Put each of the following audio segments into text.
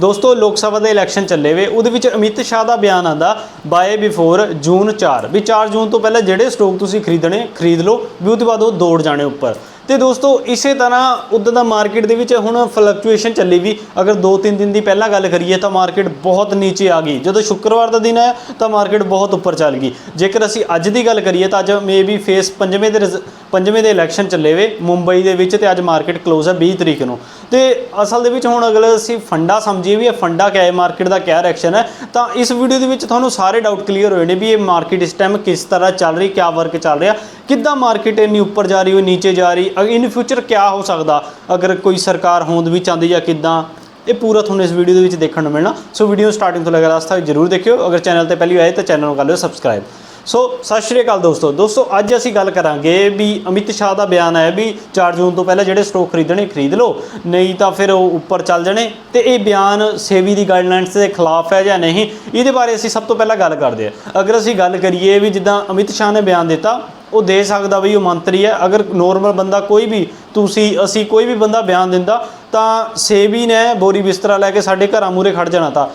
ਦੋਸਤੋ, ਲੋਕ ਸਭਾ ਦੇ ਇਲੈਕਸ਼ਨ ਚੱਲੇ ਵੇ। ਉਹਦੇ ਵਿੱਚ ਅਮਿਤ ਸ਼ਾਹ ਦਾ ਬਿਆਨ ਆਂਦਾ ਬਾਏ ਬਿਫੋਰ ਜੂਨ 4 ਵੀ 4 ਜੂਨ ਤੋਂ ਪਹਿਲਾਂ ਜਿਹੜੇ ਸਟਾਕ ਤੁਸੀਂ ਖਰੀਦਣੇ, ਖਰੀਦ ਲਓ, ਵੀ ਉਹਦੇ ਬਾਅਦ ਉਹ ਦੌੜ ਜਾਣੇ ਉੱਪਰ। ਤੇ ਦੋਸਤੋ, ਇਸੇ ਤਰ੍ਹਾਂ ਉਦੋਂ ਦਾ ਮਾਰਕੀਟ ਦੇ ਵਿੱਚ ਹੁਣ ਫਲਕਚੁਏਸ਼ਨ ਚੱਲੀ ਵੀ। ਅਗਰ 2-3 ਦਿਨ ਦੀ ਪਹਿਲਾਂ ਗੱਲ ਕਰੀਏ ਤਾਂ ਮਾਰਕੀਟ ਬਹੁਤ ਨੀਚੇ ਆ ਗਈ। ਜਦੋਂ ਸ਼ੁੱਕਰਵਾਰ ਦਾ ਦਿਨ ਆਇਆ ਤਾਂ ਮਾਰਕੀਟ ਬਹੁਤ ਉੱਪਰ ਚੱਲ ਗਈ। ਜੇਕਰ ਅਸੀਂ ਅੱਜ ਦੀ ਗੱਲ ਕਰੀਏ ਤਾਂ ਅੱਜ ਮੇਬੀ ਫੇਸ ਪੰਜਵੇਂ ਦੇ ਰਿਜ਼- ਪੰਜਵੇਂ ਦੇ ਇਲੈਕਸ਼ਨ ਚੱਲੇ ਵੇ, ਮੁੰਬਈ ਦੇ ਵਿੱਚ ਤੇ ਅੱਜ ਮਾਰਕੀਟ ਕਲੋਜ਼ ਹੈ 20 ਤਰੀਕ ਨੂੰ। ਤੇ ਅਸਲ ਦੇ ਵਿੱਚ ਹੁਣ ਅਗਰ ਅਸੀਂ ਫੰਡਾ ਸਮਝੀਏ ਵੀ ਇਹ ਫੰਡਾ ਕਿਆ ਹੈ ਮਾਰਕੀਟ ਦਾ ਕਿਆ ਰਿਐਕਸ਼ਨ ਹੈ, ਤਾਂ ਇਸ ਵੀਡੀਓ ਦੇ ਵਿੱਚ ਤੁਹਾਨੂੰ ਸਾਰੇ ਡਾਊਟ ਕਲੀਅਰ ਹੋਏ ਨੇ ਵੀ ਇਹ ਮਾਰਕੀਟ ਇਸ ਟਾਈਮ ਕਿਸ ਤਰ੍ਹਾਂ ਚੱਲ ਰਹੀ, ਕਿਆ ਵਰਕ ਚੱਲ ਰਿਹਾ, ਕਿੱਦਾਂ ਮਾਰਕੀਟ ਇੰਨੀ ਉੱਪਰ ਜਾ ਰਹੀ ਹੋ ਨੀਚੇ ਜਾ ਰਹੀ ਇਨ ਫਿਊਚਰ ਕਿਆ ਹੋ ਸਕਦਾ, ਅਗਰ ਕੋਈ ਸਰਕਾਰ ਹੋਂਦ ਵੀ ਚਾਹੁੰਦੀ ਜਾਂ ਕਿੱਦਾਂ, ਇਹ ਪੂਰਾ ਤੁਹਾਨੂੰ ਇਸ ਵੀਡੀਓ ਦੇ ਵਿੱਚ ਦੇਖਣ ਨੂੰ ਮਿਲਣਾ। ਸੋ ਵੀਡੀਓ ਸਟਾਰਟਿੰਗ ਤੋਂ ਲੈ ਕੇ ਲਾਸਟ ਤੱਕ ਜਰੂਰ ਦੇਖਿਓ। ਅਗਰ ਚੈਨਲ ਤੇ ਪਹਿਲੀ ਆਏ ਤਾਂ ਚੈਨਲ ਨੂੰ ਕਰ ਲਿਓ ਸਬਸਕ੍ਰਾਈਬ ਸੋ, ਸਤਿ ਸ਼੍ਰੀ ਅਕਾਲ ਦੋਸਤੋ। ਦੋਸਤੋ, ਅੱਜ ਅਸੀਂ ਗੱਲ ਕਰਾਂਗੇ ਵੀ ਅਮਿਤ ਸ਼ਾਹ ਦਾ ਬਿਆਨ ਆਇਆ ਵੀ 4 ਜੂਨ ਤੋਂ ਪਹਿਲਾਂ ਜਿਹੜੇ ਸਟਾਕ ਖਰੀਦਣੇ, ਖਰੀਦ ਲਓ। ਨਹੀਂ ਤਾਂ ਫਿਰ ਉਹ ਉੱਪਰ ਚੱਲ ਜਾਣੇ। ਤੇ ਇਹ ਬਿਆਨ ਸੇਵੀ ਦੀ ਗਾਈਡਲਾਈਨਸ ਦੇ ਖਿਲਾਫ ਹੈ ਜਾਂ ਨਹੀਂ, ਇਹਦੇ ਬਾਰੇ ਅਸੀਂ ਸਭ ਤੋਂ ਪਹਿਲਾਂ ਗੱਲ ਕਰਦੇ ਹਾਂ। ਅਗਰ ਅਸੀਂ ਗੱਲ ਕਰੀਏ ਵੀ ਜਿੱਦਾਂ ਅਮਿਤ ਸ਼ਾਹ ਨੇ ਬਿਆਨ ਦਿੱਤਾ, ਉਹ ਦੇ ਸਕਦਾ ਵੀ ਉਹ ਮੰਤਰੀ ਹੈ। ਅਗਰ ਨੋਰਮਲ ਬੰਦਾ ਕੋਈ ਵੀ ਤੁਸੀਂ, ਅਸੀਂ ਕੋਈ ਵੀ ਬੰਦਾ ਬਿਆਨ ਦਿੰਦਾ, ਤਾਂ ਸੇਵੀ ਨੇ ਬੋਰੀ ਬਿਸਤਰਾ ਲੈ ਕੇ ਸਾਡੇ ਘਰਾਂ ਮੂਰੇ ਖੜ ਜਾਣਾ ਤਾਂ।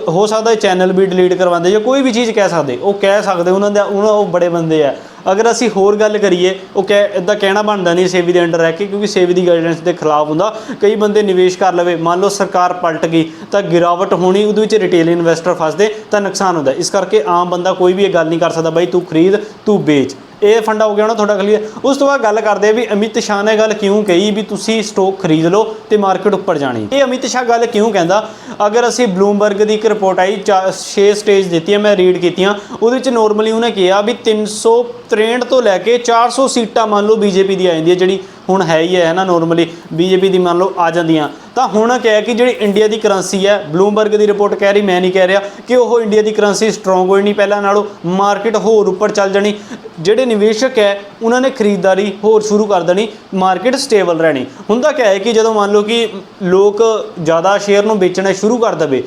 ਹੋ ਸਕਦਾ ਚੈਨਲ ਵੀ ਡਿਲੀਟ ਕਰਵਾਉਂਦੇ ਜਾਂ ਕੋਈ ਵੀ ਚੀਜ਼ ਕਹਿ ਸਕਦੇ। ਉਹ ਕਹਿ ਸਕਦੇ ਉਹਨਾਂ ਦਾ ਉਹਨਾਂ ਉਹ ਬੜੇ ਬੰਦੇ ਆ। ਅਗਰ ਅਸੀਂ ਹੋਰ ਗੱਲ ਕਰੀਏ, ਉਹ ਕਹਿ ਇਦਾਂ ਕਹਿਣਾ ਬਣਦਾ ਨਹੀਂ ਸੇਵੀ ਦੇ ਅੰਡਰ ਰਹਿ ਕੇ, ਕਿਉਂਕਿ ਸੇਵੀ ਦੀ ਗਾਈਡੈਂਸ ਦੇ ਖਿਲਾਫ ਹੁੰਦਾ। ਕਈ ਬੰਦੇ ਨਿਵੇਸ਼ ਕਰ ਲਵੇ। ਮੰਨ ਲਓ ਸਰਕਾਰ ਪਲਟ ਗਈ, ਤਾਂ ਗਿਰਾਵਟ ਹੋਣੀ, ਉਹਦੇ ਵਿੱਚ ਰਿਟੇਲ ਇਨਵੈਸਟਰ ਫਸਦੇ, ਤਾਂ ਨੁਕਸਾਨ ਹੁੰਦਾ। ਇਸ ਕਰਕੇ ਆਮ ਬੰਦਾ ਕੋਈ ਵੀ ਇਹ ਗੱਲ ਨਹੀਂ ਕਰ ਸਕਦਾ, ਬਾਈ ਤੂੰ ਖਰੀਦ, ਤੂੰ ਵੇਚ। ਇਹ ਫੰਡਾ ਹੋ ਗਿਆ ਨਾ ਤੁਹਾਡਾ ਕਲੀਅਰ ਉਸ ਤੋਂ ਬਾਅਦ ਗੱਲ ਕਰਦੇ ਆ ਵੀ ਅਮਿਤ ਸ਼ਾਹ ਨੇ ਗੱਲ ਕਿਉਂ ਕਹੀ ਵੀ ਤੁਸੀਂ ਸਟਾਕ ਖਰੀਦ ਲਓ ਤੇ ਮਾਰਕੀਟ ਉੱਪਰ ਜਾਣੀ। ਇਹ ਅਮਿਤ ਸ਼ਾਹ ਗੱਲ ਕਿਉਂ ਕਹਿੰਦਾ? ਅਗਰ ਅਸੀਂ ਬਲੂਮਬਰਗ ਦੀ ਇੱਕ ਰਿਪੋਰਟ ਆਈ 6 ਸਟੇਜ ਦਿੱਤੀਆਂ, ਮੈਂ ਰੀਡ ਕੀਤੀਆਂ, ਉਹਦੇ ਵਿੱਚ ਨੋਰਮਲੀ ਉਹਨੇ ਕਿਹਾ ਵੀ 363 ਤੋਂ ਲੈ ਕੇ 400 ਸੀਟਾਂ ਮੰਨ ਲਓ ਬੀਜੇਪੀ ਦੀ ਆ ਜਾਂਦੀ ਹੈ, ਜਿਹੜੀ ਹੁਣ ਹੈ ਹੀ ਹੈ ਨਾ ਨੋਰਮਲੀ ਬੀਜੇਪੀ ਦੀ ਮੰਨ ਲਓ ਆ ਜਾਂਦੀਆਂ। ਤਾਂ ਹੁਣ ਕਿਹਾ ਕਿ ਜਿਹੜੀ ਇੰਡੀਆ ਦੀ ਕਰੰਸੀ ਹੈ ਬਲੂਮਬਰਗ ਦੀ ਰਿਪੋਰਟ ਕਹਿ ਰਹੀ, ਮੈਂ ਨਹੀਂ ਕਹਿ ਰਿਹਾ ਕਿ ਉਹ ਇੰਡੀਆ ਦੀ ਕਰੰਸੀ ਸਟਰੋਂਗ ਹੋਈ ਨਹੀਂ, ਪਹਿਲਾਂ ਨਾਲੋਂ ਮਾਰਕੀਟ ਹੋਰ ਉੱਪਰ ਚੱਲ ਜਾਣੀ। ਜਿਹੜੇ ਨਿਵੇਸ਼ਕ ਹੈ, ਉਹਨਾਂ ਨੇ ਖਰੀਦਦਾਰੀ ਹੋਰ ਸ਼ੁਰੂ ਕਰ ਦੇਣੀ ਮਾਰਕੀਟ ਸਟੇਬਲ ਰਹਿਣੀ। ਹੁੰਦਾ ਕਿਆ ਹੈ ਕਿ ਜਦੋਂ ਮੰਨ ਲਓ ਕਿ ਲੋਕ ਜ਼ਿਆਦਾ ਸ਼ੇਅਰ ਨੂੰ ਵੇਚਣਾ ਸ਼ੁਰੂ ਕਰ ਦਵੇ,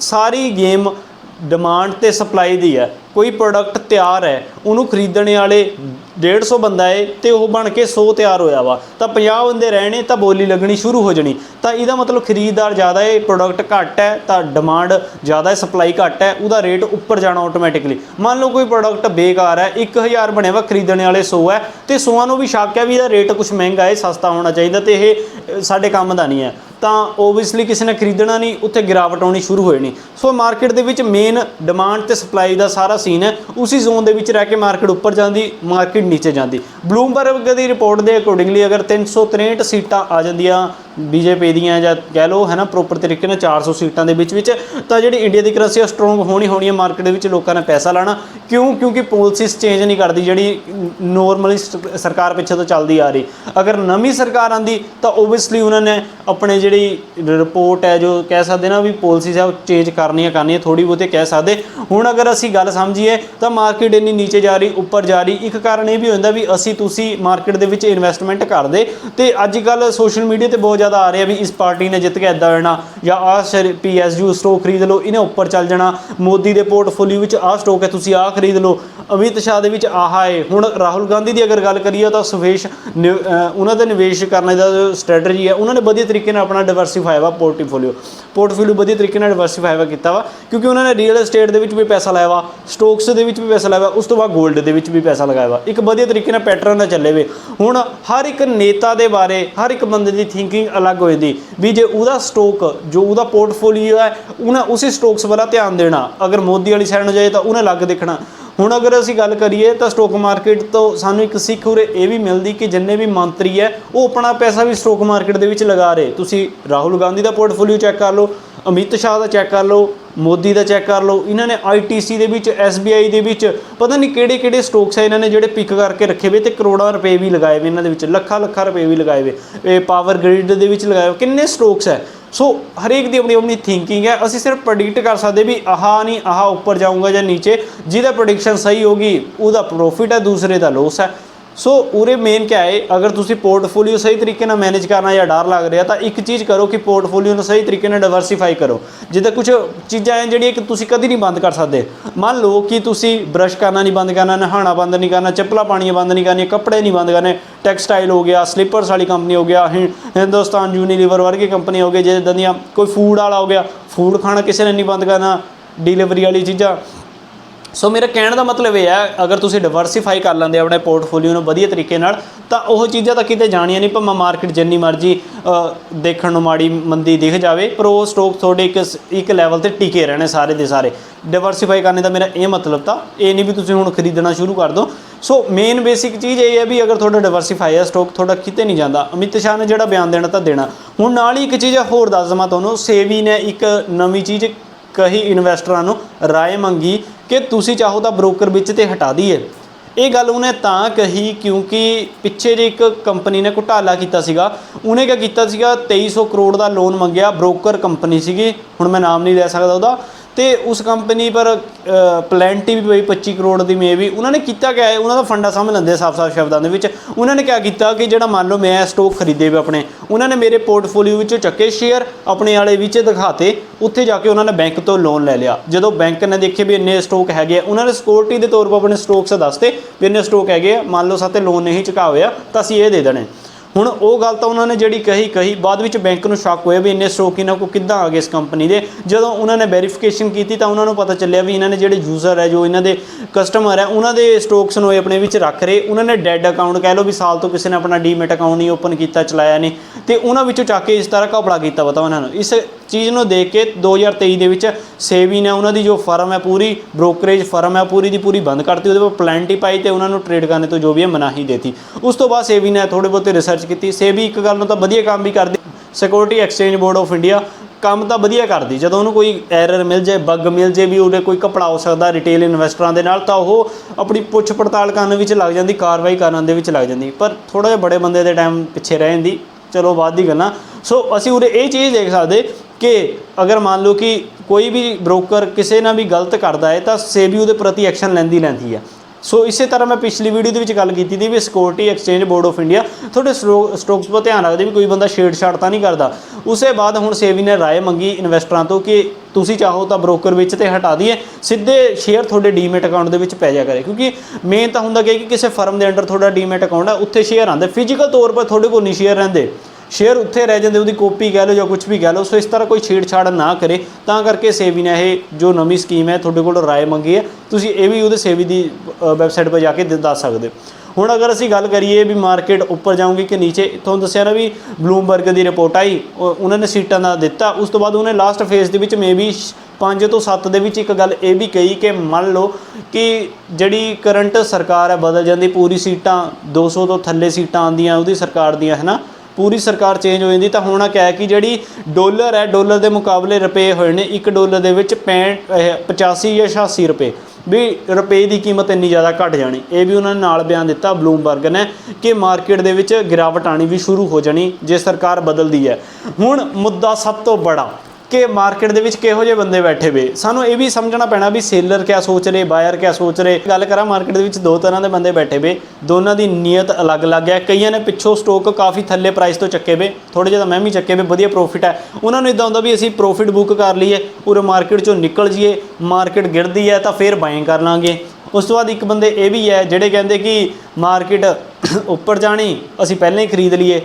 ਸਾਰੀ ਗੇਮ ਡਿਮਾਂਡ ਤੇ ਸਪਲਾਈ ਦੀ ਹੈ। ਕੋਈ ਪ੍ਰੋਡਕਟ ਤਿਆਰ ਹੈ, ਉਹਨੂੰ ਖਰੀਦਣ ਵਾਲੇ 150 ਬੰਦਾ ਏ ਤੇ ਉਹ ਬਣ ਕੇ 100 ਤਿਆਰ ਹੋਇਆ ਵਾ। ਤਾਂ 50 ਬੰਦੇ ਰਹਿਣੇ, ਤਾਂ ਬੋਲੀ ਲੱਗਣੀ ਸ਼ੁਰੂ ਹੋ ਜਣੀ। ਤਾਂ ਇਹਦਾ ਮਤਲਬ ਖਰੀਦਦਾਰ ਜ਼ਿਆਦਾ ਏ ਪ੍ਰੋਡਕਟ ਘੱਟ ਹੈ, ਤਾਂ ਡਿਮਾਂਡ ਜ਼ਿਆਦਾ ਹੈ ਸਪਲਾਈ ਘੱਟ ਹੈ, ਉਹਦਾ ਰੇਟ ਉੱਪਰ ਜਾਣਾ ਆਟੋਮੈਟਿਕਲੀ ਮੰਨ ਲਓ ਕੋਈ ਪ੍ਰੋਡਕਟ ਬੇਕਾਰ ਹੈ 1000 ਬਣਿਆ ਵਾ, ਖਰੀਦਣ ਵਾਲੇ 100 ਹੈ, ਤੇ 100 ਨੂੰ ਵੀ ਸ਼ੱਕ ਹੈ ਵੀ ਇਹਦਾ ਰੇਟ ਕੁਝ ਮਹਿੰਗਾ ਹੈ ਸਸਤਾ ਹੋਣਾ ਚਾਹੀਦਾ ਤੇ ਇਹ ਸਾਡੇ ਕੰਮ ਦਾ ਨਹੀਂ ਹੈ। ਤਾਂ ਓਬਵੀਅਸਲੀ ਕਿਸੇ ਨੇ ਖਰੀਦਣਾ ਨਹੀਂ, ਉੱਥੇ ਗਿਰਾਵਟ ਆਉਣੀ ਸ਼ੁਰੂ ਹੋਏ ਜਾਣੀ ਸੋ ਮਾਰਕੀਟ ਦੇ ਵਿੱਚ ਮੇਨ ਡਿਮਾਂਡ ਤੇ ਸਪਲਾਈ ਦਾ ਸਾਰਾ ਸੀਨ ਹੈ। ਉਸੇ ਜ਼ੋਨ ਦੇ ਵਿੱਚ ਰਹਿ ਕੇ ਮਾਰਕੀਟ ਉੱਪਰ ਜਾਂਦੀ ਮਾਰਕੀਟ ਨੀਚੇ ਜਾਂਦੀ। ਬਲੂਮਬਰਗ ਦੀ ਰਿਪੋਰਟ ਦੇ ਅਕੋਰਡਿੰਗਲੀ ਅਗਰ 363 ਸੀਟਾਂ ਆ ਜਾਂਦੀਆਂ ਬੀਜੇਪੀ ਦੀਆਂ ਜਾਂ ਕਹਿ ਲਓ, ਹੈ ਨਾ ਪ੍ਰੋਪਰ ਤਰੀਕੇ ਨਾਲ 400 ਸੀਟਾਂ ਦੇ ਵਿੱਚ ਵਿੱਚ ਤਾਂ ਜਿਹੜੀ ਇੰਡੀਆ ਦੀ ਕਰੰਸੀ ਆ ਸਟਰੋਂਗ ਹੋਣੀ ਹੋਣੀ ਹੈ ਮਾਰਕੀਟ ਦੇ ਵਿੱਚ ਲੋਕਾਂ ਨੇ ਪੈਸਾ ਲਾਣਾ। ਕਿਉਂ? ਕਿਉਂਕਿ ਪਾਲਿਸੀਸ ਚੇਂਜ ਨਹੀਂ ਕਰਦੀ, ਜਿਹੜੀ ਨੋਰਮਲੀ ਸਰਕਾਰ ਪਿੱਛੇ ਤੋਂ ਚੱਲਦੀ ਆ ਰਹੀ। ਅਗਰ ਨਵੀਂ ਸਰਕਾਰ ਆਂਦੀ, ਤਾਂ ਓਬਵੀਅਸਲੀ ਉਹਨਾਂ ਨੇ ਆਪਣੇ ਜਿਹੜੀ ਰਿਪੋਰਟ ਹੈ, ਜੋ ਕਹਿ ਸਕਦੇ ਨਾ ਵੀ ਪਾਲਿਸੀਸ ਹੈ ਉਹ ਚੇਂਜ ਕਰਨੀਆਂ ਕਰਨੀਆਂ ਥੋੜੀ ਬਹੁਤੇ ਕਹਿ ਸਕਦੇ। ਹੁਣ ਅਗਰ ਅਸੀਂ ਗੱਲ ਸਮਝੀਏ, ਤਾਂ ਮਾਰਕੀਟ ਇੰਨੀ ਨੀਚੇ ਜਾ ਰਹੀ, ਉੱਪਰ ਜਾ ਰਹੀ। ਇੱਕ ਕਾਰਨ ਇਹ ਵੀ ਹੁੰਦਾ ਵੀ ਅਸੀਂ, ਤੁਸੀਂ ਮਾਰਕੀਟ ਦੇ ਵਿੱਚ ਇਨਵੈਸਟਮੈਂਟ ਕਰਦੇ ਤੇ ਅੱਜ ਕੱਲ ਸੋਸ਼ਲ ਮੀਡੀਆ ਤੇ ਬਹੁਤ ਜ਼ਿਆਦਾ ਆ ਰਿਹਾ ਵੀ ਇਸ ਪਾਰਟੀ ਨੇ ਜਿੱਤ ਕੇ ਇਦਾਂ ਹੋਣਾ ਜਾਂ ਆਹ ਸ਼ੇਅਰ ਪੀਐਸਯੂ ਸਟੋਕ ਖਰੀਦ ਲਓ, ਇਹਨੇ ਉੱਪਰ ਚੱਲ ਜਾਣਾ। ਮੋਦੀ ਦੇ ਪੋਰਟਫੋਲੀਓ ਵਿੱਚ ਆਹ ਸਟੋਕ ਹੈ, ਤੁਸੀਂ ਆਹ ਖਰੀਦ ਲਓ। ਅਮਿਤ ਸ਼ਾਹ ਦੇ ਵਿੱਚ ਆਹਾ ਏ ਹੁਣ ਰਾਹੁਲ ਗਾਂਧੀ ਦੀ ਅਗਰ ਗੱਲ ਕਰੀਏ ਤਾਂ ਸੁਵੇਸ਼ ਨਿ- ਉਹਨਾਂ ਦਾ ਨਿਵੇਸ਼ ਕਰਨ ਦਾ ਜੋ ਸਟ੍ਰੈਟਜੀ ਹੈ, ਉਹਨਾਂ ਨੇ ਵਧੀਆ ਤਰੀਕੇ ਨਾਲ ਆਪਣਾ ਡਿਵਰਸਿਫਾਈ ਵਾ ਪੋਰਟਫੋਲੀਓ ਪੋਰਟਫੋਲੀਓ ਵਧੀਆ ਤਰੀਕੇ ਨਾਲ ਡਿਵਰਸਿਫਾਈ ਵਾ ਕੀਤਾ ਵਾ, ਕਿਉਂਕਿ ਉਹਨਾਂ ਨੇ ਰੀਅਲ ਏਸਟੇਟ ਦੇ ਵਿੱਚ ਵੀ ਪੈਸਾ ਲਾਇਆ ਵਾ ਸਟੋਕਸ ਦੇ ਵਿੱਚ ਵੀ ਪੈਸਾ ਲਾਇਆ ਵਾ, ਉਸ ਤੋਂ ਬਾਅਦ 골ਡ ਦੇ ਵਿੱਚ ਵੀ ਪੈਸਾ ਲਗਾਇਆ ਵਾ। ਇੱਕ ਵਧੀਆ ਤਰੀਕੇ ਨਾਲ ਪੈਟਰਨ ਨਾਲ ਚੱਲੇ ਵੇ। ਹੁਣ ਹਰ ਇੱਕ ਨੇਤਾ ਦੇ ਬਾਰੇ, ਹਰ ਇੱਕ ਬੰਦੇ ਦੀ ਥਿੰਕਿੰਗ ਅਲੱਗ ਹੋ ਜਾਂਦੀ। ਵੀ ਜੇ ਉਹਦਾ ਸਟੋਕ ਜੋ ਉਹਦਾ ਪੋਰਟਫੋਲੀਓ ਹੈ, ਉਹਨਾਂ ਉਸੇ ਸਟੋਕਸ ਵੱਲ ਧਿਆਨ ਦੇਣਾ। ਅਗਰ ਮੋਦੀ ਵਾਲੀ ਸਾਈਡ ਨੂੰ ਜਾਏ ਤਾਂ ਉਹਨੇ ਅਲੱਗ ਦੇਖਣਾ। ਹੁਣ ਅਗਰ ਅਸੀਂ ਗੱਲ ਕਰੀਏ ਤਾਂ ਸਟੋਕ ਮਾਰਕੀਟ ਤੋਂ ਸਾਨੂੰ ਇੱਕ ਸਿੱਖ ਉਰੇ ਇਹ ਵੀ ਮਿਲਦੀ ਕਿ ਜਿੰਨੇ ਵੀ ਮੰਤਰੀ ਹੈ, ਉਹ ਆਪਣਾ ਪੈਸਾ ਵੀ ਸਟੋਕ ਮਾਰਕੀਟ ਦੇ ਵਿੱਚ ਲਗਾ ਰਹੇ। ਤੁਸੀਂ ਰਾਹੁਲ ਗਾਂਧੀ ਦਾ ਪੋਰਟਫੋਲੀਓ ਚੈੱਕ ਕਰ ਲਓ, ਅਮਿਤ ਸ਼ਾਹ ਦਾ ਚੈੱਕ ਕਰ ਲਓ, ਮੋਦੀ ਦਾ ਚੈੱਕ ਕਰ ਲਓ, ਇਹਨਾਂ ਨੇ ਆਈਟੀਸੀ ਦੇ ਵਿੱਚ ਐਸਬੀਆਈ ਦੇ ਵਿੱਚ, ਪਤਾ ਨਹੀਂ ਕਿਹੜੇ ਕਿਹੜੇ ਸਟੋਕਸ ਹੈ, ਇਹਨਾਂ ਨੇ ਜਿਹੜੇ ਪਿਕ ਕਰਕੇ ਰੱਖੇ ਵੇ ਤੇ ਕਰੋੜਾਂ ਰੁਪਏ ਵੀ ਲਗਾਏ ਵੇ ਇਹਨਾਂ ਦੇ ਵਿੱਚ, ਲੱਖਾਂ ਲੱਖਾਂ ਰੁਪਏ ਵੀ ਲਗਾਏ ਵੇ ਇਹ ਪਾਵਰ ਗ੍ਰਿਡ ਦੇ ਵਿੱਚ ਲਗਾਏ ਹੋਏ, ਕਿੰਨੇ ਸਟੋਕਸ ਹੈ? ਸੋ ਹਰੇਕ ਦੀ ਆਪਣੀ ਆਪਣੀ ਥਿੰਕਿੰਗ ਹੈ। ਅਸੀਂ ਸਿਰਫ ਪ੍ਰੈਡਿਕਟ ਕਰ ਸਕਦੇ ਵੀ ਆਹ ਨਹੀਂ, ਆਹ ਉੱਪਰ ਜਾਊਗਾ ਜਾਂ ਨੀਚੇ। ਜਿਹਦਾ ਪ੍ਰੈਡਿਕਸ਼ਨ ਸਹੀ ਹੋਗੀ, ਉਹਦਾ ਪ੍ਰੋਫਿਟ ਹੈ, ਦੂਸਰੇ ਦਾ ਲੋਸ ਹੈ। ਸੋ ਉਰੇ ਮੇਨ ਕਿਆ ਹੈ? ਅਗਰ ਤੁਸੀਂ ਪੋਰਟਫੋਲੀਓ ਸਹੀ ਤਰੀਕੇ ਨਾਲ ਮੈਨੇਜ ਕਰਨਾ ਜਾਂ ਡਰ ਲੱਗ ਰਿਹਾ, ਤਾਂ ਇੱਕ ਚੀਜ਼ ਕਰੋ ਕਿ ਪੋਰਟਫੋਲੀਓ ਨੂੰ ਸਹੀ ਤਰੀਕੇ ਨਾਲ ਡਾਈਵਰਸਿਫਾਈ ਕਰੋ। ਜਿੱਦਾਂ ਕੁਝ ਚੀਜ਼ਾਂ ਹੈ ਜਿਹੜੀਆਂ ਕਿ ਤੁਸੀਂ ਕਦੀ ਨਹੀਂ ਬੰਦ ਕਰ ਸਕਦੇ। ਮੰਨ ਲਓ ਕਿ ਤੁਸੀਂ ਬ੍ਰਸ਼ ਕਰਨਾ ਨਹੀਂ ਬੰਦ ਕਰਨਾ, ਨਹਾਉਣਾ ਬੰਦ ਨਹੀਂ ਕਰਨਾ, ਚੱਪਲਾਂ ਪਾਣੀਆਂ ਬੰਦ ਨਹੀਂ ਕਰਨੀਆਂ, ਕੱਪੜੇ ਨਹੀਂ ਬੰਦ ਕਰਨੇ। ਟੈਕਸਟਾਈਲ ਹੋ ਗਿਆ ਸਲੀਪਰਸ ਵਾਲੀ ਕੰਪਨੀ ਹੋ ਗਿਆ, ਹਿੰ- ਹਿੰਦੁਸਤਾਨ ਯੂਨੀਲੀਵਰ ਵਰਗੀ ਕੰਪਨੀ ਹੋ ਗਈ ਜਿੱਦਾਂ ਦੀਆਂ ਕੋਈ ਫੂਡ ਵਾਲਾ ਹੋ ਗਿਆ ਫੂਡ ਖਾਣਾ ਕਿਸੇ ਨੇ ਨਹੀਂ ਬੰਦ ਕਰਨਾ ਡਿਲੀਵਰੀ ਵਾਲੀ ਚੀਜ਼ਾਂ। ਸੋ ਮੇਰੇ ਕਹਿਣ ਦਾ ਮਤਲਬ ਇਹ ਹੈ, ਅਗਰ ਤੁਸੀਂ ਡਿਵਰਸਿਫਾਈ ਕਰ ਲੈਂਦੇ ਆਪਣੇ ਪੋਰਟਫੋਲੀਓ ਨੂੰ ਵਧੀਆ ਤਰੀਕੇ ਨਾਲ, ਤਾਂ ਉਹ ਚੀਜ਼ਾਂ ਤਾਂ ਕਿਤੇ ਜਾਣੀਆਂ ਨਹੀਂ, ਭਾਵੇਂ ਮਾਰਕੀਟ ਜਿੰਨੀ ਮਰਜ਼ੀ ਦੇਖਣ ਨੂੰ ਮਾੜੀ ਮੰਦੀ ਦਿਖ ਜਾਵੇ, ਪਰ ਉਹ ਸਟਾਕ ਤੁਹਾਡੇ ਇੱਕ ਇੱਕ ਲੈਵਲ ਤੇ ਟਿਕੇ ਰਹਿਣੇ ਸਾਰੇ ਦੇ ਸਾਰੇ। ਡਿਵਰਸਿਫਾਈ ਕਰਨੇ ਦਾ ਮੇਰਾ ਇਹ ਮਤਲਬ ਤਾਂ, ਇਹ ਨਹੀਂ ਵੀ ਤੁਸੀਂ ਹੁਣ ਖਰੀਦਣਾ ਸ਼ੁਰੂ ਕਰ ਦਿਓ ਸੋ ਮੇਨ ਬੇਸਿਕ ਚੀਜ਼ ਇਹ ਹੈ ਵੀ ਅਗਰ ਤੁਹਾਡਾ ਡਿਵਰਸਿਫਾਈ ਹੈ ਸਟਾਕ ਤੁਹਾਡਾ ਕਿਤੇ ਨਹੀਂ ਜਾਂਦਾ। ਅਮਿਤ ਸ਼ਾਹ ਨੇ ਜਿਹੜਾ ਬਿਆਨ ਦੇਣਾ ਤਾਂ ਦੇਣਾ। ਹੁਣ ਨਾਲ ਹੀ ਇੱਕ ਚੀਜ਼ ਹੋਰ ਦੱਸ ਦਵਾਂ ਤੁਹਾਨੂੰ। ਸੇਵੀ ਨੇ ਇੱਕ ਨਵੀਂ ਚੀਜ਼ ਕਹੀ ਇਨਵੈਸਟਰਾਂ ਨੂੰ, ਰਾਏ ਮੰਗੀ ਕਿ ਤੁਸੀਂ ਚਾਹੋ ਤਾਂ ਬ੍ਰੋਕਰ ਵਿੱਚ ਤੇ ਹਟਾ ਦਈਏ। ਇਹ ਗੱਲ ਉਹਨੇ ਤਾਂ ਕਹੀ ਕਿਉਂਕਿ ਪਿੱਛੇ ਜੇ ਇੱਕ ਕੰਪਨੀ ਨੇ ਘੁਟਾਲਾ ਕੀਤਾ ਸੀਗਾ। ਉਹਨੇ ਕੀ ਕੀਤਾ ਸੀਗਾ 2300 ਕਰੋੜ ਦਾ ਲੋਨ ਮੰਗਿਆ ਬ੍ਰੋਕਰ ਕੰਪਨੀ ਸੀਗੀ। ਹੁਣ ਮੈਂ ਨਾਮ ਨਹੀਂ ਲੈ ਸਕਦਾ ਉਹਦਾ। ਤੇ ਉਸ ਕੰਪਨੀ ਪਰ ਪਲੈਂਟੀ ਵੀ ਪਈ 25 ਕਰੋੜ ਦੀ ਮੇ ਵੀ। ਉਹਨਾਂ ਨੇ ਕੀਤਾ ਕਿਆ ਹੈ? ਉਹਨਾਂ ਦਾ ਫੰਡਾ ਸਮਝ ਲੈਂਦੇ ਸਾਫ਼-ਸਾਫ਼ ਸ਼ਬਦਾਂ ਦੇ ਵਿੱਚ। ਉਹਨਾਂ ਨੇ ਕਿਆ ਕੀਤਾ ਕਿ ਜਿਹੜਾ ਮੰਨ ਲਓ ਮੈਂ ਸਟਾਕ ਖਰੀਦੇ ਵੇ ਆਪਣੇ, ਉਹਨਾਂ ਨੇ ਮੇਰੇ ਪੋਰਟਫੋਲੀਓ ਵਿੱਚੋਂ ਚੱਕੇ ਸ਼ੇਅਰ ਆਪਣੇ ਵਾਲੇ ਵਿੱਚ ਦਿਖਾਤੇ। ਉੱਥੇ ਜਾ ਕੇ ਉਹਨਾਂ ਨੇ ਬੈਂਕ ਤੋਂ ਲੋਨ ਲੈ ਲਿਆ। ਜਦੋਂ ਬੈਂਕ ਨੇ ਦੇਖੇ ਵੀ ਇੰਨੇ ਸਟਾਕ ਹੈਗੇ ਆ, ਉਹਨਾਂ ਨੇ ਸਿਕਿਉਰਿਟੀ ਦੇ ਤੌਰ 'ਤੇ ਆਪਣੇ ਸਟਾਕਸ ਦੱਸਤੇ ਵੀ ਇੰਨੇ ਸਟਾਕ ਹੈਗੇ ਆ। ਮੰਨ ਲਓ ਸਾਤੇ ਲੋਨ ਨਹੀਂ ਚੁਕਾ ਹੋਇਆ, ਤਾਂ ਅਸੀਂ ਇਹ ਦੇ ਦੇਣੇ। ਹੁਣ ਉਹ ਗੱਲ ਤਾਂ ਉਹਨਾਂ ਨੇ ਜਿਹੜੀ ਕਹੀ ਕਹੀ, ਬਾਅਦ ਵਿੱਚ ਬੈਂਕ ਨੂੰ ਸ਼ੱਕ ਹੋਇਆ ਵੀ ਇੰਨੇ ਸਟੋਕ ਇਹਨਾਂ ਕੋ ਕਿੱਦਾਂ ਆ ਗਏ ਇਸ ਕੰਪਨੀ ਦੇ। ਜਦੋਂ ਉਹਨਾਂ ਨੇ ਵੈਰੀਫਿਕੇਸ਼ਨ ਕੀਤੀ ਤਾਂ ਉਹਨਾਂ ਨੂੰ ਪਤਾ ਚੱਲਿਆ ਵੀ ਇਹਨਾਂ ਨੇ ਜਿਹੜੇ ਯੂਜ਼ਰ ਹੈ, ਜੋ ਇਹਨਾਂ ਦੇ ਕਸਟਮਰ ਹੈ, ਉਹਨਾਂ ਦੇ ਸਟੋਕਸ ਨੂੰ ਇਹ ਆਪਣੇ ਵਿੱਚ ਰੱਖ ਰਹੇ। ਉਹਨਾਂ ਨੇ ਡੈਡ ਅਕਾਊਂਟ ਕਹਿ ਲਓ ਵੀ ਸਾਲ ਤੋਂ ਕਿਸੇ ਨੇ ਆਪਣਾ ਡੀਮੈਟ ਅਕਾਊਂਟ ਨਹੀਂ ਓਪਨ ਕੀਤਾ, ਚਲਾਇਆ ਨਹੀਂ। ਤੇ ਉਹਨਾਂ ਵਿੱਚੋਂ ਚੱਕ ਕੇ ਇਸ ਤਰ੍ਹਾਂ ਘਪਲਾ ਕੀਤਾ ਪਤਾ ਉਹਨਾਂ ਨੂੰ। ਇਸ ਚੀਜ਼ ਨੂੰ ਦੇਖ ਕੇ 2023 ਦੇ ਵਿੱਚ ਸੇਵੀ ਨੇ ਉਹਨਾਂ ਦੀ ਜੋ ਫਰਮ ਹੈ ਪੂਰੀ, ਬ੍ਰੋਕਰੇਜ ਫਰਮ ਹੈ, ਪੂਰੀ ਦੀ ਪੂਰੀ ਬੰਦ ਕਰਤੀ, ਉਹਦੇ ਪਰ ਪਲੈਂਟੀ ਪਾਈ ਤੇ ਉਹਨਾਂ ਨੂੰ ਟ੍ਰੇਡ ਕਰਨ ਤੋਂ ਜੋ ਵੀ ਹੈ ਮਨਾਹੀ ਦੇਤੀ। ਉਸ ਤੋਂ ਬਾਅਦ ਸੇਵੀ ਨੇ ਥੋੜੇ ਬਹੁਤੇ ਰਿਸਰਚ ਕੀਤੀ। ਸੇਵੀ ਇੱਕ ਗੱਲ ਨੂੰ ਤਾਂ ਵਧੀਆ ਕੰਮ ਵੀ ਕਰਦੀ security exchange board of India ਕੰਮ ਤਾਂ ਵਧੀਆ ਕਰਦੀ, ਜਦੋਂ ਉਹਨੂੰ ਕੋਈ ਐਰਰ ਮਿਲ ਜਾਏ ਬੱਗ ਮਿਲ ਜਾਏ ਵੀ ਉਹਦੇ ਕੋਈ ਘਪਲਾ ਹੋ ਸਕਦਾ ਰਿਟੇਲ ਇਨਵੈਸਟਰਾਂ ਦੇ ਨਾਲ, ਤਾਂ ਉਹ ਆਪਣੀ ਪੁੱਛ ਪੜਤਾਲ ਕਰਨ ਵਿੱਚ ਲੱਗ ਜਾਂਦੀ, ਕਾਰਵਾਈ ਕਰਨ ਦੇ ਵਿੱਚ ਲੱਗ ਜਾਂਦੀ। ਪਰ ਥੋੜਾ ਜਿਹਾ ਬੜੇ ਬੰਦੇ ਦੇ ਟਾਈਮ ਪਿੱਛੇ ਰਹਿ ਜਾਂਦੀ, ਚਲੋ ਬਾਅਦ ਦੀ ਗੱਲਾਂ। ਸੋ ਅਸੀਂ ਉਰੇ ਇਹ ਚੀਜ਼ ਦੇਖ ਸਕਦੇ ਕਿ ਅਗਰ ਮੰਨ ਲਓ ਕਿ ਕੋਈ ਵੀ ਬ੍ਰੋਕਰ ਕਿਸੇ ਨਾਲ ਵੀ ਗਲਤ ਕਰਦਾ ਹੈ ਤਾਂ ਸੇਬੀ ਉਹਦੇ ਪ੍ਰਤੀ ਐਕਸ਼ਨ ਲੈਂਦੀ ਲੈਂਦੀ ਹੈ। ਸੋ ਇਸੇ ਤਰ੍ਹਾਂ ਮੈਂ ਪਿਛਲੀ ਵੀਡੀਓ ਦੇ ਵਿੱਚ ਗੱਲ ਕੀਤੀ ਸੀ ਵੀ security exchange board of India ਤੁਹਾਡੇ ਸਟੋਕਸ 'ਤੇ ਧਿਆਨ ਰੱਖਦੇ ਵੀ ਕੋਈ ਬੰਦਾ ਛੇੜਛਾੜ ਤਾਂ ਨਹੀਂ ਕਰਦਾ। ਉਸੇ ਬਾਅਦ ਹੁਣ ਸੇਬੀ ਨੇ ਰਾਏ ਮੰਗੀ ਇਨਵੈਸਟਰਾਂ ਤੋਂ ਕਿ ਤੁਸੀਂ ਚਾਹੋ ਤਾਂ ਬ੍ਰੋਕਰ ਵਿੱਚ ਤੇ ਹਟਾ ਦਈਏ, ਸਿੱਧੇ ਸ਼ੇਅਰ ਤੁਹਾਡੇ ਡੀਮੈਟ ਅਕਾਊਂਟ ਦੇ ਵਿੱਚ ਪੈ ਜਾ ਕਰੇ। ਕਿਉਂਕਿ ਮੇਨ ਤਾਂ ਹੁੰਦਾ ਕਿ ਕਿ ਕਿਸੇ ਫਰਮ ਦੇ ਅੰਡਰ ਤੁਹਾਡਾ ਡੀਮੈਟ ਅਕਾਊਂਟ ਹੈ ਉੱਥੇ ਸ਼ੇਅਰ ਆਉਂਦੇ। ਫਿਜ਼ੀਕਲ ਤੌਰ 'ਤੇ ਤੁਹਾਡੇ ਕੋਲ ਨਹੀਂ ਸ਼ੇਅਰ ਰਹਿੰਦੇ। ਸ਼ੇਅਰ ਉੱਥੇ ਰਹਿ ਜਾਂਦੇ, ਉਹਦੀ ਕਾਪੀ ਕਹਿ ਲਓ ਜਾਂ ਕੁਝ ਵੀ ਕਹਿ ਲਓ, ਸੋ ਇਸ ਤਰ੍ਹਾਂ ਕੋਈ ਛੇੜਛਾੜ ਨਾ ਕਰੇ। ਤਾਂ ਕਰਕੇ ਸੇਵੀ ਨੇ ਇਹ ਜੋ ਨਵੀਂ ਸਕੀਮ ਹੈ, ਤੁਹਾਡੇ ਕੋਲ ਰਾਏ ਮੰਗੀ ਹੈ। ਤੁਸੀਂ ਇਹ ਵੀ ਉਹਦੇ ਸੇਵੀ ਦੀ ਵੈਬਸਾਈਟ 'ਤੇ ਜਾ ਕੇ ਦੱਸ ਸਕਦੇ ਹੋ। ਹੁਣ ਅਗਰ ਅਸੀਂ ਗੱਲ ਕਰੀਏ ਵੀ ਮਾਰਕੀਟ ਉੱਪਰ ਜਾਊਗੀ ਕਿ ਨੀਚੇ, ਤੁਹਾਨੂੰ ਦੱਸਿਆ ਨਾ ਵੀ ਬਲੂਮਬਰਗ ਦੀ ਰਿਪੋਰਟ ਆਈ ਉਹਨਾਂ ਨੇ ਸੀਟਾਂ ਦਾ ਦਿੱਤਾ। ਉਸ ਤੋਂ ਬਾਅਦ ਉਹਨੇ ਲਾਸਟ ਫੇਜ਼ ਦੇ ਵਿੱਚ ਮੇਬੀ 5 ਤੋਂ 7 ਦੇ ਵਿੱਚ ਇੱਕ ਗੱਲ ਇਹ ਵੀ ਕਹੀ ਕਿ ਮੰਨ ਲਓ ਕਿ ਜਿਹੜੀ ਕਰੰਟ ਸਰਕਾਰ ਹੈ, ਬਦਲ ਜਾਂਦੀ, ਪੂਰੀ ਸੀਟਾਂ 200 ਤੋਂ ਥੱਲੇ ਸੀਟਾਂ ਆਉਂਦੀਆਂ ਉਹਦੀ ਸਰਕਾਰ ਦੀਆਂ ਹੈ ਨਾ ਪੂਰੀ ਸਰਕਾਰ ਚੇਂਜ ਹੋ ਜਾਂਦੀ, ਤਾਂ ਹੋਣਾ ਕਿਆ ਹੈ ਕਿ ਜਿਹੜੀ ਡਾਲਰ ਹੈ, ਡਾਲਰ ਦੇ ਮੁਕਾਬਲੇ ਰੁਪਏ ਹੋਏ ਨੇ 1 ਡਾਲਰ ਦੇ ਵਿੱਚ 65 ਇਹ 85 ਜਾਂ 86 ਰੁਪਏ। ਵੀ ਰੁਪਏ ਦੀ ਕੀਮਤ ਇੰਨੀ ਜ਼ਿਆਦਾ ਘਟ ਜਾਣੀ। ਇਹ ਵੀ ਉਹਨਾਂ ਨੇ ਨਾਲ ਬਿਆਨ ਦਿੱਤਾ ਬਲੂਮਬਰਗ ਨੇ ਕਿ ਮਾਰਕੀਟ ਦੇ ਵਿੱਚ ਗਿਰਾਵਟ ਆਣੀ ਵੀ ਸ਼ੁਰੂ ਹੋ ਜਾਣੀ, ਜੇ ਸਰਕਾਰ ਬਦਲਦੀ ਹੈ। ਹੁਣ ਮੁੱਦਾ ਸਭ ਤੋਂ ਬੜਾ ਕਿ ਮਾਰਕੀਟ ਦੇ ਵਿੱਚ ਕਿਹੋ ਜਿਹੇ ਬੰਦੇ ਬੈਠੇ ਵੇ? ਸਾਨੂੰ ਇਹ ਵੀ ਸਮਝਣਾ ਪੈਣਾ ਵੀ ਸੇਲਰ ਕਿਆ ਸੋਚ ਰਹੇ ਬਾਇਰ ਕਿਆ ਸੋਚ ਰਹੇ? ਗੱਲ ਕਰਾਂ ਮਾਰਕੀਟ ਦੇ ਵਿੱਚ ਦੋ ਤਰ੍ਹਾਂ ਦੇ ਬੰਦੇ ਬੈਠੇ ਵੇ। ਦੋਨਾਂ ਦੀ ਨੀਅਤ ਅਲੱਗ-ਅਲੱਗ ਹੈ ਕਈਆਂ ਨੇ ਪਿੱਛੋਂ ਸਟਾਕ ਕਾਫੀ ਥੱਲੇ ਪ੍ਰਾਈਸ ਤੋਂ ਚੱਕੇ ਵੇ। ਥੋੜੇ ਜਿਹਾ ਤਾਂ ਮੈਂ ਵੀ ਚੱਕੇ ਵੇ, ਵਧੀਆ ਪ੍ਰੋਫਿਟ ਹੈ ਉਹਨਾਂ ਨੂੰ ਇਦਾਂ ਹੁੰਦਾ ਵੀ ਅਸੀਂ ਪ੍ਰੋਫਿਟ ਬੁੱਕ ਕਰ ਲਈਏ, ਪੂਰੇ ਮਾਰਕੀਟ ਚੋਂ ਨਿਕਲ ਜਾਈਏ ਮਾਰਕੀਟ ਗਿਰਦੀ ਹੈ ਤਾਂ ਫਿਰ ਬਾਇੰਗ ਕਰ ਲਾਂਗੇ। ਉਸ ਤੋਂ ਬਾਅਦ ਇੱਕ ਬੰਦੇ ਇਹ ਵੀ ਹੈ, ਜਿਹੜੇ ਕਹਿੰਦੇ ਕਿ ਮਾਰਕੀਟ ਉੱਪਰ ਜਾਣੀ, ਅਸੀਂ ਪਹਿਲਾਂ ਹੀ ਖਰੀਦ ਲਈਏ।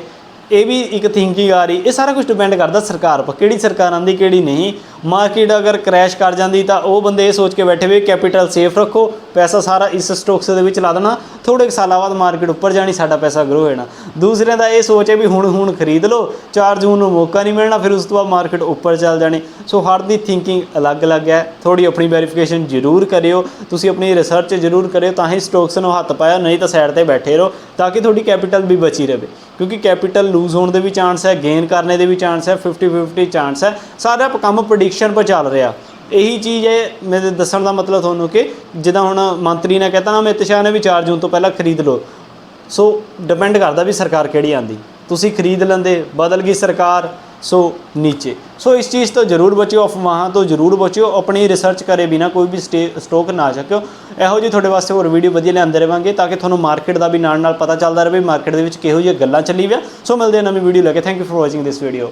ਇਹ ਵੀ ਇੱਕ ਥਿੰਕਿੰਗ ਆ ਰਹੀ, ਇਹ ਸਾਰਾ ਕੁਝ ਡਿਪੈਂਡ ਕਰਦਾ ਸਰਕਾਰ 'ਤੇ ਕਿਹੜੀ ਸਰਕਾਰ ਆਂਦੀ ਕਿਹੜੀ ਨਹੀਂ। ਮਾਰਕੀਟ ਅਗਰ ਕ੍ਰੈਸ਼ ਕਰ ਜਾਂਦੀ ਤਾਂ ਉਹ ਬੰਦੇ ਇਹ ਸੋਚ ਕੇ ਬੈਠੇ ਵੀ ਕੈਪੀਟਲ ਸੇਫ ਰੱਖੋ ਪੈਸਾ ਸਾਰਾ ਇਸ ਸਟਾਕਸ ਦੇ ਵਿੱਚ ਲਾ ਦੇਣਾ ਥੋੜੇ ਕੁ ਸਾਲਾਂ ਬਾਅਦ ਮਾਰਕੀਟ ਉੱਪਰ ਜਾਣੀ, ਸਾਡਾ ਪੈਸਾ ਗਰੋ ਹੋਣਾ ਦੂਸਰਿਆਂ ਦਾ ਇਹ ਸੋਚ ਹੈ ਵੀ ਹੁਣ ਹੁਣ ਖਰੀਦ ਲਓ 4 ਜੂਨ ਨੂੰ ਮੌਕਾ ਨਹੀਂ ਮਿਲਣਾ, ਫਿਰ ਉਸ ਤੋਂ ਬਾਅਦ ਮਾਰਕੀਟ ਉੱਪਰ ਚੱਲ ਜਾਣੀ। ਸੋ ਹਰ ਦੀ ਥਿੰਕਿੰਗ ਅਲੱਗ-ਅਲੱਗ ਹੈ। ਥੋੜੀ ਆਪਣੀ ਵੈਰੀਫਿਕੇਸ਼ਨ ਜ਼ਰੂਰ ਕਰਿਓ, ਤੁਸੀਂ ਆਪਣੀ ਰਿਸਰਚ ਜ਼ਰੂਰ ਕਰਿਓ, ਤਾਂ ਹੀ ਸਟਾਕਸ ਨੂੰ ਹੱਥ ਪਾਇਆ, ਨਹੀਂ ਤਾਂ ਸਾਈਡ ਤੇ ਬੈਠੇ ਰਹੋ, ਤਾਂ ਕਿ ਤੁਹਾਡੀ ਕੈਪੀਟਲ ਵੀ ਬਚੀ ਰਹੇ ਕਿਉਂਕਿ ਕੈਪੀਟਲ ਲੂਜ਼ ਹੋਣ ਦੇ ਵੀ ਚਾਂਸ ਹੈ ਗੇਨ ਕਰਨੇ ਦੇ ਵੀ ਚਾਂਸ ਹੈ 50 50 ਚਾਂਸ ਹੈ। ਸਾਰਾ ਕੰਮ ਪ੍ਰੈਡਿਕਸ਼ਨ ਪਰ ਚੱਲ ਰਿਹਾ। ਇਹੀ ਚੀਜ਼ ਹੈ ਮੇਰੇ ਦੱਸਣ ਦਾ ਮਤਲਬ ਤੁਹਾਨੂੰ ਕਿ ਜਿੱਦਾਂ ਹੁਣ ਮੰਤਰੀ ਨੇ ਕਹਿਤਾ ਨਾ ਅਮਿਤ ਸ਼ਾਹ ਨੇ ਵੀ 4 ਜੂਨ ਤੋਂ ਪਹਿਲਾਂ ਖਰੀਦ ਲਓ। ਸੋ ਡਿਪੈਂਡ ਕਰਦਾ ਵੀ ਸਰਕਾਰ ਕਿਹੜੀ ਆਂਦੀ। ਤੁਸੀਂ ਖਰੀਦ ਲੈਂਦੇ, ਬਦਲ ਗਈ ਸਰਕਾਰ, ਸੋ ਨੀਚੇ। ਸੋ ਇਸ ਚੀਜ਼ ਤੋਂ ਜ਼ਰੂਰ ਬਚਿਓ, ਅਫਵਾਹਾਂ ਤੋਂ ਜ਼ਰੂਰ ਬਚਿਓ, ਆਪਣੀ ਰਿਸਰਚ ਕਰੇ ਬਿਨਾ ਕੋਈ ਵੀ ਸਟੇ ਸਟਾਕ ਨਾ ਚੱਕਿਓ। ਇਹੋ ਜਿਹੀ ਤੁਹਾਡੇ ਵਾਸਤੇ ਹੋਰ ਵੀਡੀਓ ਵਧੀਆ ਲਿਆਂਦੇ ਰਵਾਂਗੇ ਤਾਂ ਕਿ ਤੁਹਾਨੂੰ ਮਾਰਕੀਟ ਦਾ ਵੀ ਨਾਲ ਨਾਲ ਪਤਾ ਚੱਲਦਾ ਰਹੇ ਮਾਰਕੀਟ ਦੇ ਵਿੱਚ ਕਿਹੋ ਜਿਹੀਆਂ ਗੱਲਾਂ ਚੱਲੀ ਵਿਆ ਸੋ ਮਿਲਦੇ ਹਾਂ ਨਵੀਂ ਵੀਡੀਓ ਲੈ ਕੇ। Thank you for watching this video